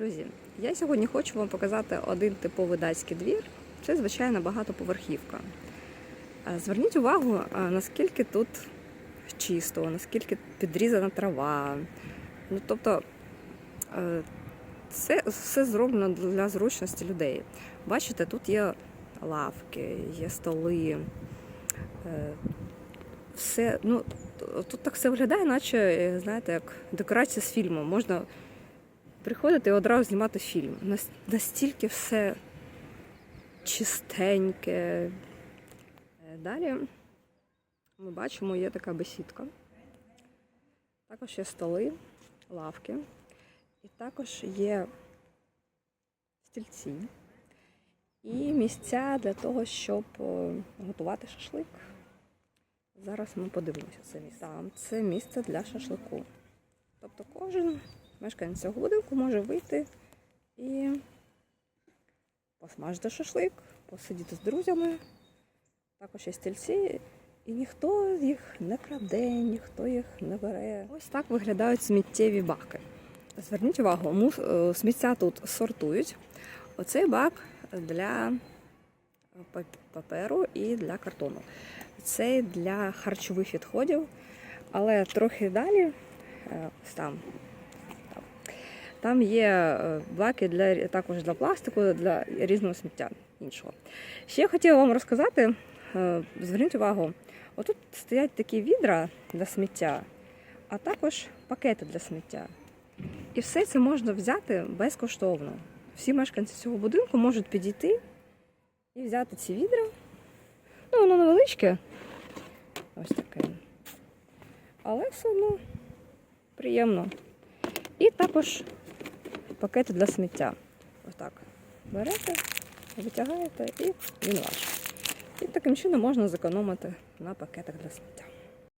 Друзі, я сьогодні хочу вам показати один типовий датський двір. Це, звичайно, багатоповерхівка. Е, Зверніть увагу, е, наскільки тут чисто, наскільки підрізана трава. Ну, тобто, е, це все зроблено для зручності людей. Бачите, тут є лавки, є столи. Все, ну, тут так все виглядає, наче, знаєте, як декорація з фільму. Можна приходити і одразу знімати фільм. Настільки все чистеньке. Е, Далі ми бачимо, є така бесідка. Також є столи, лавки. І також є стільці і місця для того, щоб е, готувати шашлик. Зараз ми подивимося це місце. Це місце для шашлику. Тобто кожен мешканець цього будинку може вийти і посмажити шашлик, посидіти з друзями. Також є стільці, і ніхто їх не краде, ніхто їх не бере. Ось так виглядають сміттєві баки. Зверніть увагу, е, сміття тут сортують. Оцей бак для паперу і для картону. Цей для харчових відходів, але трохи далі, е, ось там, там є е, баки для, також для пластику, для різного сміття іншого. Ще я хотіла вам розказати, е, зверніть увагу, отут стоять такі відра для сміття, а також пакети для сміття. І все це можна взяти безкоштовно. Всі мешканці цього будинку можуть підійти і взяти ці відра. Ну, воно невеличке. Ось таке. Але все одно приємно. І також пакети для сміття. Отак. Берете, витягаєте і він ваш. І таким чином можна зекономити на пакетах для сміття.